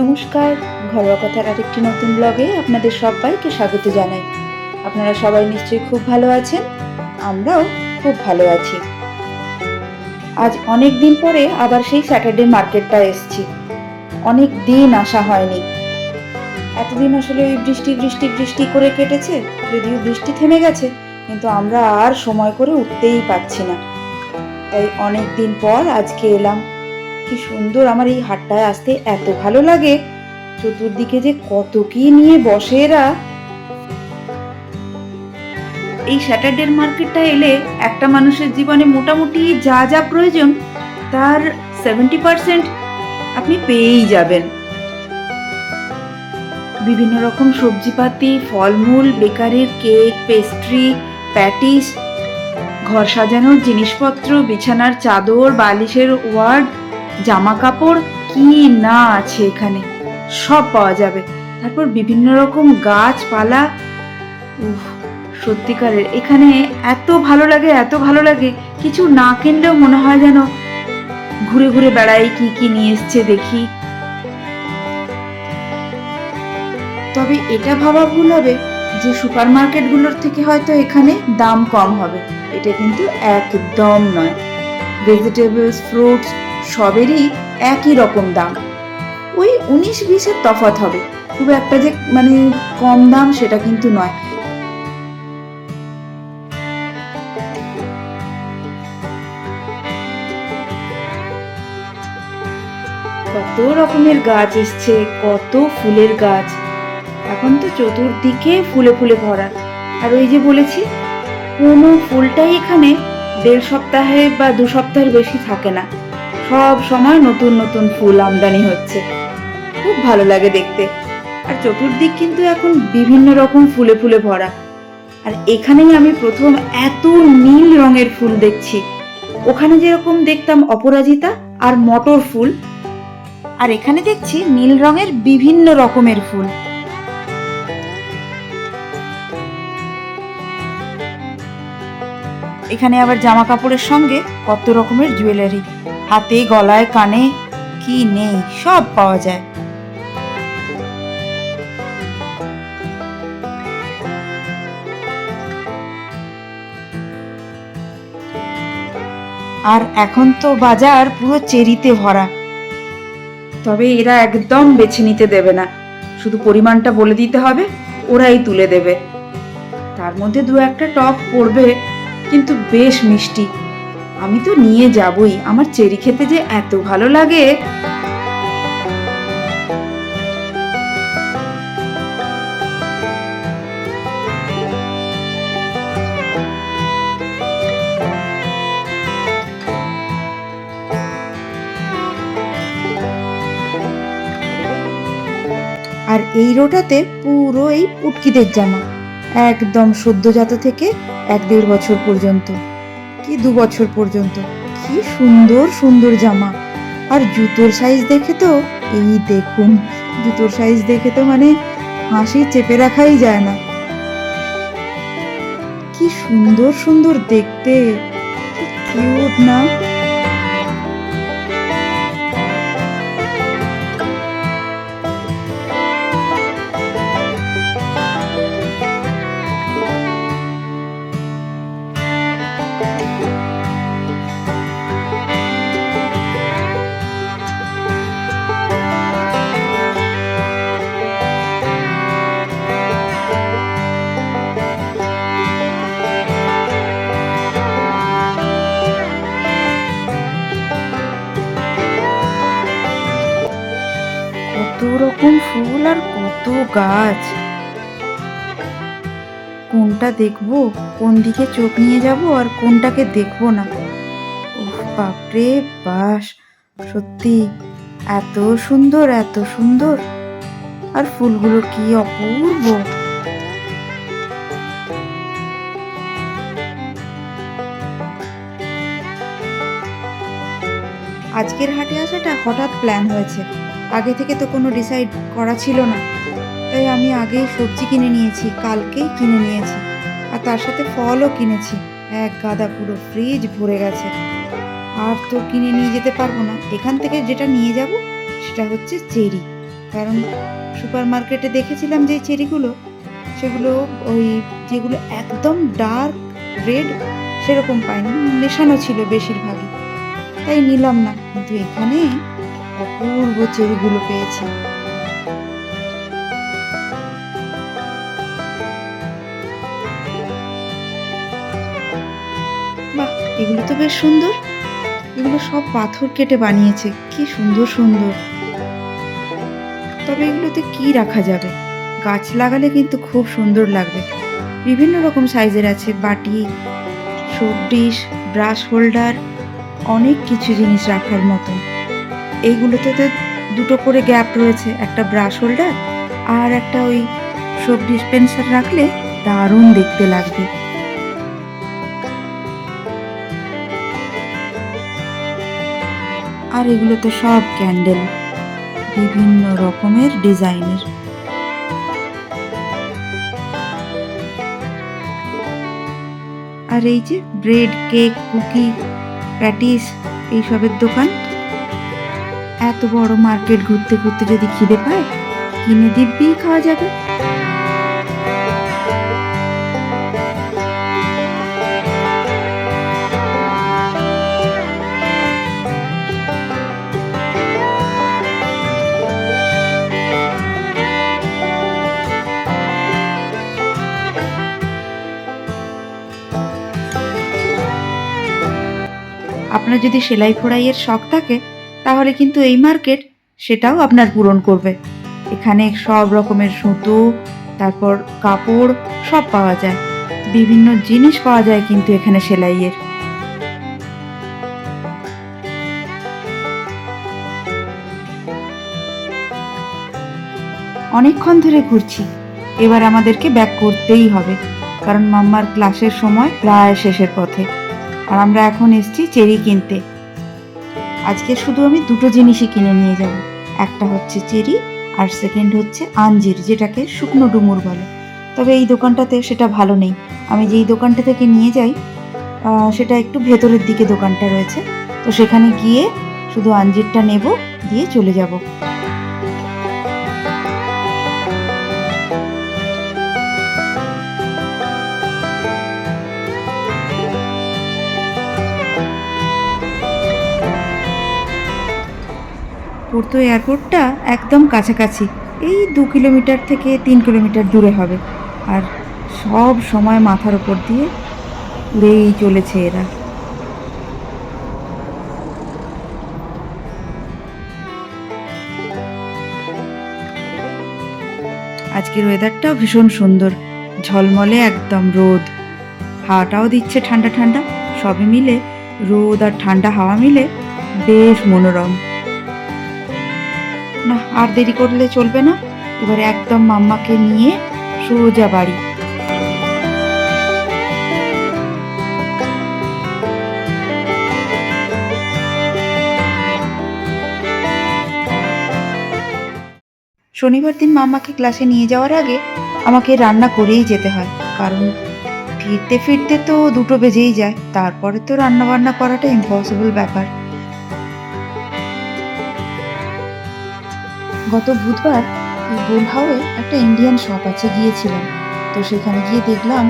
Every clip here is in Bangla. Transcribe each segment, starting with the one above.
নমস্কার, ঘরোয়া কথার আরেকটি নতুন ব্লগে আপনাদের সবাইকে স্বাগত জানাই। আপনারা সবাই নিশ্চয়ই খুব ভালো আছেন, আমরাও খুব ভালো আছি। আজ অনেক দিন পরে আবার সেই স্যাটারডে মার্কেটটা এসছি। অনেক দিন আসা হয়নি। এতদিন আসলে ওই বৃষ্টি বৃষ্টি বৃষ্টি করে কেটেছে, যদিও বৃষ্টি থেমে গেছে, কিন্তু আমরা আর সময় করে উঠতেই পারছি না। তাই অনেক দিন পর আজকে এলাম। কি সুন্দর আমার এই হাটটায় আসতে এত ভালো লাগে। চতুর্দিকে যে কত কি নিয়ে বসে এরা। এই স্যাটারডে মার্কেটটা এলে একটা মানুষের জীবনে মোটামুটি যা যা প্রয়োজন, তার সেভেন্টি পার্সেন্ট আপনি পেয়েই যাবেন। বিভিন্ন রকম সবজিপাতি, ফলমূল, বেকারির কেক পেস্ট্রি প্যাটিস ঘর সাজানোর জিনিসপত্র, বিছানার চাদর, বালিশের ওয়ার্ড, জামা কাপড়, কি না আছে এখানে? সব পাওয়া যাবে। তারপর বিভিন্ন রকম গাছপালা। সত্যিকারের, এখানে এত ভালো লাগে, এত ভালো লাগে, কিছু না কিনলেও মনে হয় যেন ঘুরে ঘুরে বেড়াই কি কি নিয়ে এসছে দেখি। তবে এটা ভাবা ভুল হবে। যে সুপার মার্কেটগুলোর থেকে হয়তো এখানে দাম কম হবে, এটা কিন্তু একদম নয়। ভেজিটেবলস ফ্রুটস সবেরই একই রকম দাম। ওই উনিশ বিশের তফাৎ হবে। খুব একটা যে মানে কম দাম সেটা কিন্তু নয়। কত রকমের গাছ এসছে, কত ফুলের গাছ। এখন তো চতুর্দিকে ফুলে ফুলে ভরা। আর ওই যে বলেছি কোনো ফুলটাই এখানে দেড় সপ্তাহে বা দু সপ্তাহের বেশি থাকে না। সব সময় নতুন নতুন ফুল আমদানি হচ্ছে। খুব ভালো লাগে দেখতে। আর চতুর্দিক কিন্তু এখন বিভিন্ন রকম ফুলে ফুলে ভরা। আর এখানেই আমি প্রথম এত নীল রঙের ফুল দেখছি। ওখানে যেরকম দেখতাম অপরাজিতা আর মটর ফুল, আর এখানে দেখছি নীল রঙের বিভিন্ন রকমের ফুল। এখানে আবার জামা কাপড়ের সঙ্গে কত রকমের জুয়েলারি হাতে, গলায়, কানে, কি নেই, সব পাওয়া যায়। আর এখন তো বাজার পুরো চেরিতে ভরা। তবে এরা একদম বেছে নিতে দেবে না। শুধু পরিমাণটা বলে দিতে হবে, ওরাই তুলে দেবে। তার মধ্যে দু একটা টপ পড়বে কিন্তু বেশ মিষ্টি। আমি তো নিয়ে যাবই, আমার চেরি খেতে যে এত ভালো লাগে। আর এই রোটাতে পুরো এই পুটকিদের জামা। একদম সদ্যজাত থেকে এক দেড় বছর পর্যন্ত। কি দু বছর পর্যন্ত? কি সুন্দর সুন্দর জামা। আর জুতোর সাইজ দেখে তো, এই দেখুন, জুতোর সাইজ দেখে তো মানে হাসি চেপে রাখাই যায় না। কি সুন্দর সুন্দর দেখতে। কিউট না? গাছ। কোনটা দেখব, কোন দিকে চোখ নিয়ে যাব আর কোনটাকে দেখব না। বাপরে, বাস। সত্যি, এত সুন্দর এত সুন্দর। আর ফুলগুলো কি অপূর্ব। আজকের হাটে আসাটা হঠাৎ প্ল্যান হয়েছে। আগে থেকে তো কোনো ডিসাইড করা ছিল না। তাই আমি আগেই সবজি কিনে নিয়েছি, কালকেই কিনে নিয়েছি। আর তার সাথে ফলও কিনেছি। এক গাদা পুরো ফ্রিজ ভরে গেছে। আর তো কিনে নিয়ে যেতে পারব না। এখান থেকে যেটা নিয়ে যাব, সেটা হচ্ছে চেরি। কারণ সুপার মার্কেটে দেখেছিলাম যে চেরিগুলো, সেগুলো ওই যেগুলো একদম ডার্ক রেড সেরকম পাইনি মেশানো ছিল বেশিরভাগই। তাই নিলাম না। কিন্তু এখানে অপূর্ব চেরিগুলো পেয়েছি। এগুলো তো বেশ সুন্দর। এগুলো সব পাথর কেটে বানিয়েছে, কি সুন্দর সুন্দর। তবে এগুলোতে কি রাখা যাবে? গাছ লাগালে কিন্তু খুব সুন্দর লাগবে। বিভিন্ন রকম সাইজের আছে, বাটি সোপ ডিশ, ব্রাশ হোল্ডার, অনেক কিছু জিনিস রাখার মতো। এইগুলোতে তো দুটো করে গ্যাপ রয়েছে, একটা ব্রাশ হোল্ডার আর একটা ওই সোপ ডিসপেন্সার রাখলে দারুণ দেখতে লাগবে। আর এগুলো তো সব ক্যান্ডেল বিভিন্ন রকমের ডিজাইনের। আর এই যে ব্রেড কেক কুকি প্যাটিস এইসবের দোকান, এত বড় মার্কেট ঘুরতে ঘুরতে যদি খিদে পায়, কিনে দিব্যি খাওয়া যাবে। আপনার যদি সেলাই ফোড়াইয়ের শখ থাকে, তাহলে কিন্তু এই মার্কেট সেটাও আপনার পূরণ করবে। এখানে সব রকমের সুতো, তারপর কাপড় সব পাওয়া যায়। বিভিন্ন জিনিস পাওয়া যায় কিন্তু এখানে সেলাইয়ের। অনেকক্ষণ ধরে ঘুরছি। এবার আমাদেরকে ব্যাক করতেই হবে, কারণ মাম্মার ক্লাসের সময় প্রায় শেষের পথে। আর আমরা এখন এসেছি চেরি কিনতে। আজকে শুধু আমি দুটো জিনিসই কিনে নিয়ে যাব। একটা হচ্ছে চেরি আর সেকেন্ড হচ্ছে আঞ্জির, যেটাকে শুকনো ডুমুর বলে। তবে এই দোকানটাতে সেটা ভালো নেই। আমি যেই দোকানটা থেকে নিয়ে যাই সেটা একটু ভেতরের দিকে দোকানটা রয়েছে। তো সেখানে গিয়ে শুধু আঞ্জিরটা নেব, দিয়ে চলে যাব। পুর্তো এয়ারপোর্টটা একদম কাছাকাছি। এই দু কিলোমিটার থেকে তিন কিলোমিটার দূরে হবে। আর সব সময় মাথার ওপর দিয়ে উড়েই চলেছে এরা। আজকের ওয়েদারটাও ভীষণ সুন্দর। ঝলমলে একদম রোদ। হাওয়াটাও দিচ্ছে ঠান্ডা ঠান্ডা। সবই মিলে রোদ আর ঠান্ডা হাওয়া মিলে বেশ মনোরম। না, আর দেরি করলে চলবে না। এবারে একদম মাম্মাকে নিয়ে সোজা বাড়ি। শনিবার দিন মাম্মাকে ক্লাসে নিয়ে যাওয়ার আগে আমাকে রান্না করেই যেতে হয়, কারণ ফিরতে ফিরতে তো দুটো বেজেই যায়, তারপরে তো রান্না বান্না করাটা ইম্পসিবল ব্যাপার। গত বুধবার এই বোলহাওয়ে একটা ইন্ডিয়ান শপ আছে গিয়েছিলাম। তো সেখানে গিয়ে দেখলাম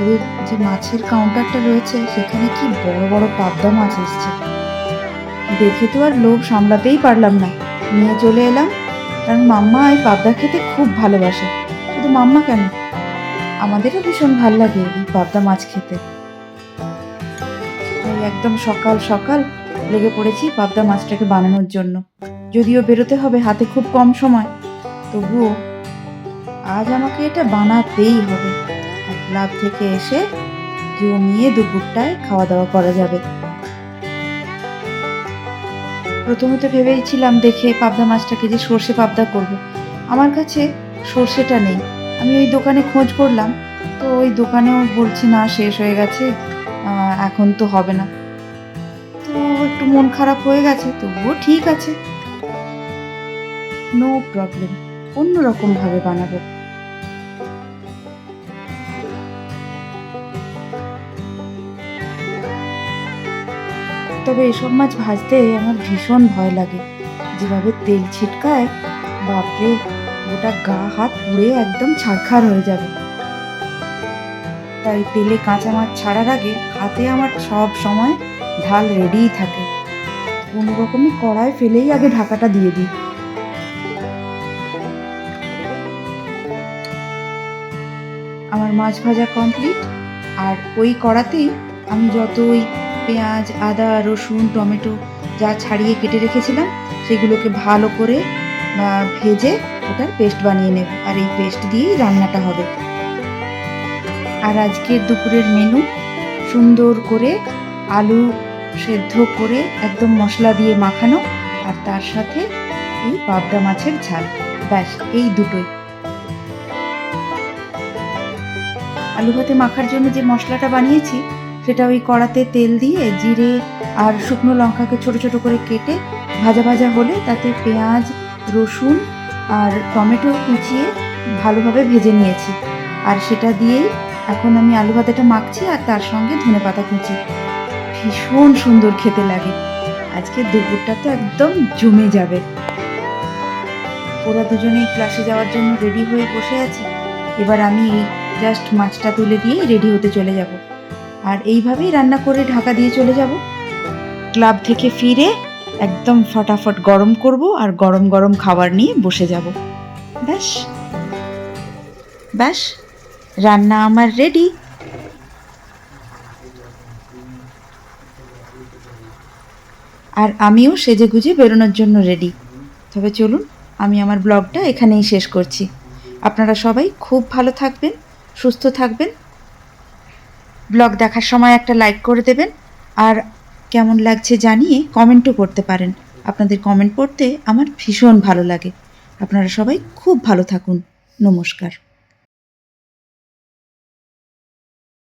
ওদের যে মাছের কাউন্টারটা রয়েছে, সেখানে কি বড় বড় পাবদা মাছ এসছে। দেখে তো আর লোভ সামলাতেই পারলাম না। নিয়ে চলে এলাম, কারণ মাম্মা এই পাবদা খেতে খুব ভালোবাসে। শুধু মাম্মা কেন? আমাদেরও ভীষণ ভালো লাগে এই পাবদা মাছ খেতে। একদম সকাল সকাল লেগে পড়েছি পাবদা মাছটাকে বানানোর জন্য। যদিও বেরোতে হবে হাতে খুব কম সময়। তবুও আজ আমাকে এটা বানাতেই হবে। ক্লাব থেকে এসে জমিয়ে দুপুরটায় খাওয়া দাওয়া করা যাবে। প্রথমত ভেবেছিলাম দেখে পাবদা মাছটাকে যে সর্ষে পাবদা করব। আমার কাছে সর্ষেটা নেই। আমি ওই দোকানে খোঁজ করলাম। তো ওই দোকানেও বলছি, না, শেষ হয়ে গেছে। এখন তো হবে না। একটু মন খারাপ হয়ে গেছে, তবুও ঠিক আছে। নো প্রবলেম অন্যরকম ভাবে বানাবো। তবে এসব মাছ ভাজতে আমার ভীষণ ভয় লাগে। যেভাবে তেল ছিটকায়, বাপরে, গোটা গা হাত পুড়ে একদম ছাড়খাড় হয়ে যাবে। তাই তেলে কাঁচা মাছ ছাড়ার আগে হাতে আমার সব সময় ঢাল রেডিই থাকে। কোনো রকমই কড়াই ফেলেই আগে ঢাকাটা দিয়ে দিই। আমার মাছ ভাজা কমপ্লিট আর ওই কড়াতেই আমি যত ওই পেঁয়াজ, আদা, রসুন, টমেটো যা ছাড়িয়ে কেটে রেখেছিলাম, সেগুলোকে ভালো করে ভেজে ওটার পেস্ট বানিয়ে নেব। আর এই পেস্ট দিয়েই রান্নাটা হবে। আর আজকের দুপুরের মেনু সুন্দর করে আলু সেদ্ধ করে একদম মশলা দিয়ে মাখানো আর তার সাথে এই পাবদা মাছের ঝাল। ব্যাস, এই দুটোই। আলু ভাতে মাখার জন্য যে মশলাটা বানিয়েছি, সেটা ওই কড়াতে তেল দিয়ে জিরে আর শুকনো লঙ্কাকে ছোট ছোট করে কেটে ভাজা ভাজা হলে তাতে পেঁয়াজ, রসুন আর টমেটো কুচিয়ে ভালোভাবে ভেজে নিয়েছি। আর সেটা দিয়েই এখন আমি আলু ভাতেটা মাখছি আর তার সঙ্গে ধনে পাতা কুচি। ভীষণ সুন্দর খেতে লাগে। আজকে দুপুরটা তো একদম জমে যাবে। ওরা দুজনেই ক্লাসে যাওয়ার জন্য রেডি হয়ে বসে আছে। এবার আমি জাস্ট মাছটা তুলে দিয়েই রেডি হতে চলে যাব। আর এইভাবেই রান্না করে ঢাকা দিয়ে চলে যাব। ক্লাব থেকে ফিরে একদম ফটাফট গরম করব আর গরম গরম খাবার নিয়ে বসে যাব। ব্যাস। ব্যাস, রান্না আমার রেডি আর আমিও সেজে গুজে বেরোনোর জন্য রেডি তবে চলুন, আমি আমার ব্লগটা এখানেই শেষ করছি। আপনারা সবাই খুব ভালো থাকবেন, সুস্থ থাকবেন। ব্লগ দেখার সময় একটা লাইক করে দেবেন। আর কেমন লাগছে জানিয়ে কমেন্টও করতে পারেন। আপনাদের কমেন্ট পড়তে আমার ভীষণ ভালো লাগে। আপনারা সবাই খুব ভালো থাকুন। নমস্কার।